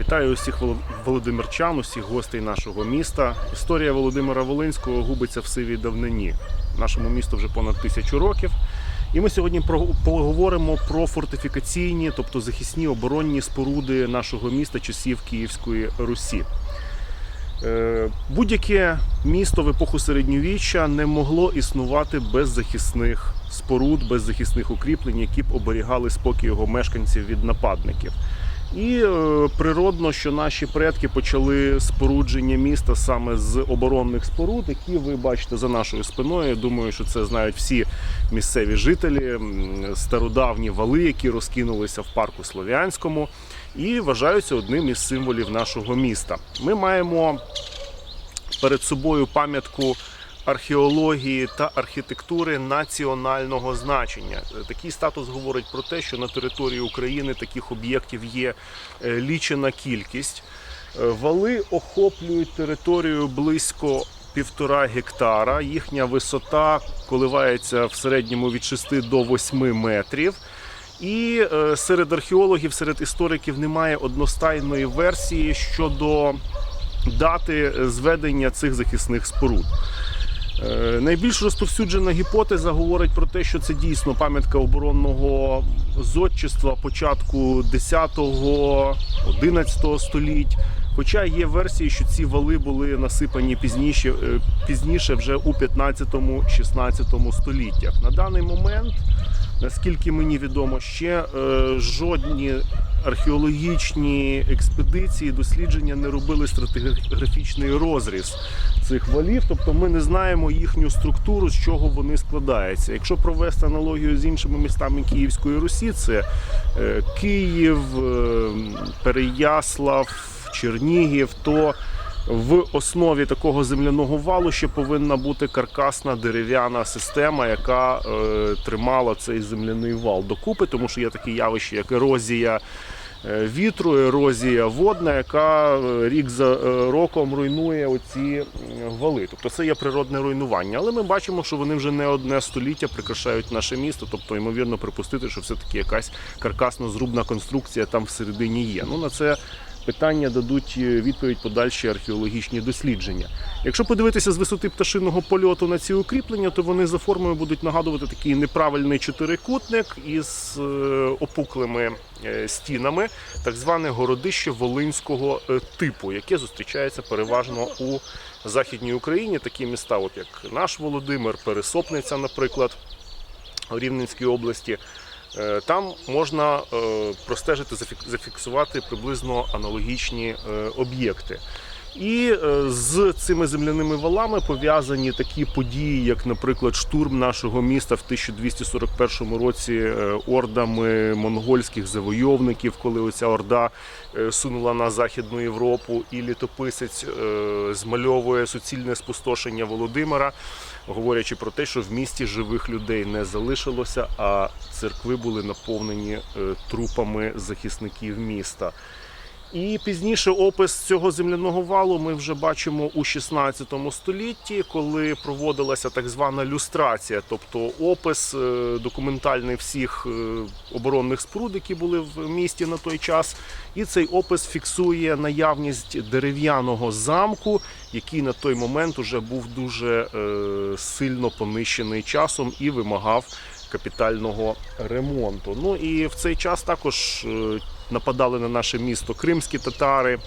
Вітаю усіх воло- володимирчан, усіх гостей нашого міста. Історія Володимира Волинського губиться в сивій давнині. Нашому місту вже понад тисячу років. І ми сьогодні поговоримо про фортифікаційні, тобто захисні оборонні споруди нашого міста часів Київської Русі. Е, Будь-яке місто в епоху середньовіччя не могло існувати без захисних споруд, без захисних укріплень, які б оберігали спокій його мешканців від нападників. І е, природно, що наші предки почали спорудження міста саме з оборонних споруд, які ви бачите за нашою спиною. Я Думаю, що це знають всі місцеві жителі, стародавні вали, які розкинулися в парку Слов'янському, і вважаються одним із символів нашого міста. Ми маємо перед собою пам'ятку археології та архітектури національного значення. Такий статус говорить про те, що на території України таких об'єктів є е, лічена кількість. Е, Вали охоплюють територію близько півтора гектара. Їхня висота коливається в середньому від 6 до 8 метрів. І е, серед археологів, серед істориків немає одностайної версії щодо дати зведення цих захисних споруд. Е, Найбільш розповсюджена гіпотеза говорить про те, що це дійсно пам'ятка оборонного зодчества початку 10-11 століть. Хоча є версії, що ці вали були насипані пізніше, е, пізніше вже у 15-16 століттях. На даний момент, наскільки мені відомо, ще е, жодні археологічні експедиції, дослідження не робили стратиграфічний розріз цих валів, тобто ми не знаємо їхню структуру, з чого вони складаються. Якщо провести аналогію з іншими містами Київської Русі, це е, Київ, е, Переяслав, Чернігів, то в основі такого земляного валу ще повинна бути каркасна дерев'яна система, яка е, тримала цей земляний вал докупи, тому що є таке явище, як ерозія е, вітру, ерозія водна, яка е, рік за е, роком руйнує оці вали. Тобто це є природне руйнування. Але ми бачимо, що вони вже не одне століття прикрашають наше місто. Тобто, ймовірно, припустити, що все-таки якась каркасно-зрубна конструкція там всередині є. Ну на це питання дадуть е, відповідь подальші археологічні дослідження. Якщо подивитися з висоти пташиного польоту на ці укріплення, то вони за формою будуть нагадувати такий неправильний чотирикутник із е, опуклими е, стінами, так зване городище волинського типу, яке зустрічається переважно у західній Україні. Такі міста, от як наш Володимир, Пересопниця, наприклад, у Рівненській області. Е, Там можна е, простежити, зафік- зафіксувати приблизно аналогічні е, об'єкти. І е, з цими земляними валами пов'язані такі події, як, наприклад, штурм нашого міста в 1241 році е, ордами монгольських завойовників, коли оця орда е, сунула на Західну Європу, і літописець змальовує суцільне спустошення Володимира, говорячи про те, що в місті живих людей не залишилося, а церкви були наповнені трупами захисників міста. І пізніше опис цього земляного валу ми вже бачимо у 16 столітті, коли проводилася так звана люстрація, тобто опис е, документальний всіх е, оборонних споруд, які були в місті на той час. І цей опис фіксує наявність дерев'яного замку, який на той момент уже був дуже е, сильно понищений часом і вимагав капітального ремонту. Ну і в цей час також нападали на наше місто кримські татари.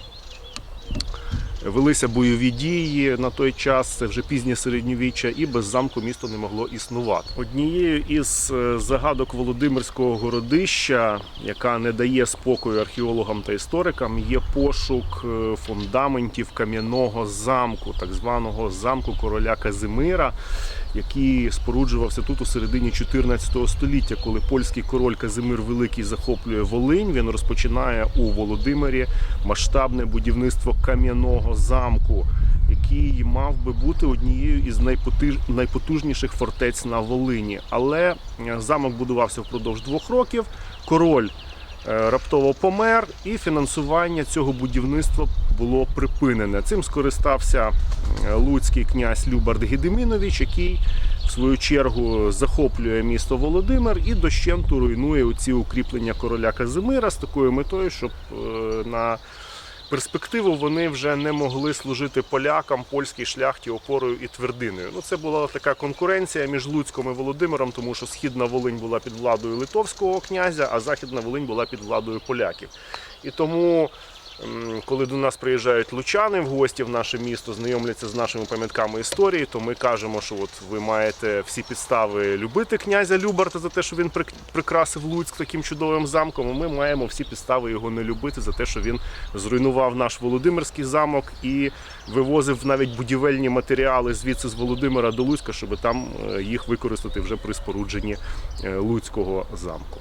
Велися бойові дії на той час, це вже пізнє середньовіччя, і без замку місто не могло існувати. Однією із е, загадок Володимирського городища, яка не дає спокою археологам та історикам, є пошук е, фундаментів кам'яного замку, так званого замку короля Казимира, який споруджувався тут у середині 14 століття, коли польський король Казимир Великий захоплює Волинь. Він розпочинає у Володимирі масштабне будівництво кам'яного замку, який мав би бути однією із найпотужніших фортець на Волині. Але е, замок будувався впродовж двох років. Король е, раптово помер, і фінансування цього будівництва було припинене. Цим скористався е, луцький князь Любард Гедемінович, який в свою чергу захоплює місто Володимир і дощенту руйнує оці укріплення короля Казимира з такою метою, щоб на перспективу вони вже не могли служити полякам, польській шляхті опорою і твердиною. Ну, це була така конкуренція між Луцьком і Володимиром, тому що східна Волинь була під владою литовського князя, а західна Волинь була під владою поляків. І тому, коли до нас приїжджають лучани в гості в наше місто, знайомляться з нашими пам'ятками історії, то ми кажемо, що от ви маєте всі підстави любити князя Любарта за те, що він прик- прикрасив Луцьк таким чудовим замком. Ми маємо всі підстави його не любити за те, що він зруйнував наш Володимирський замок і вивозив навіть будівельні матеріали звідси з Володимира до Луцька, щоб там е, їх використати вже при спорудженні е, Луцького замку.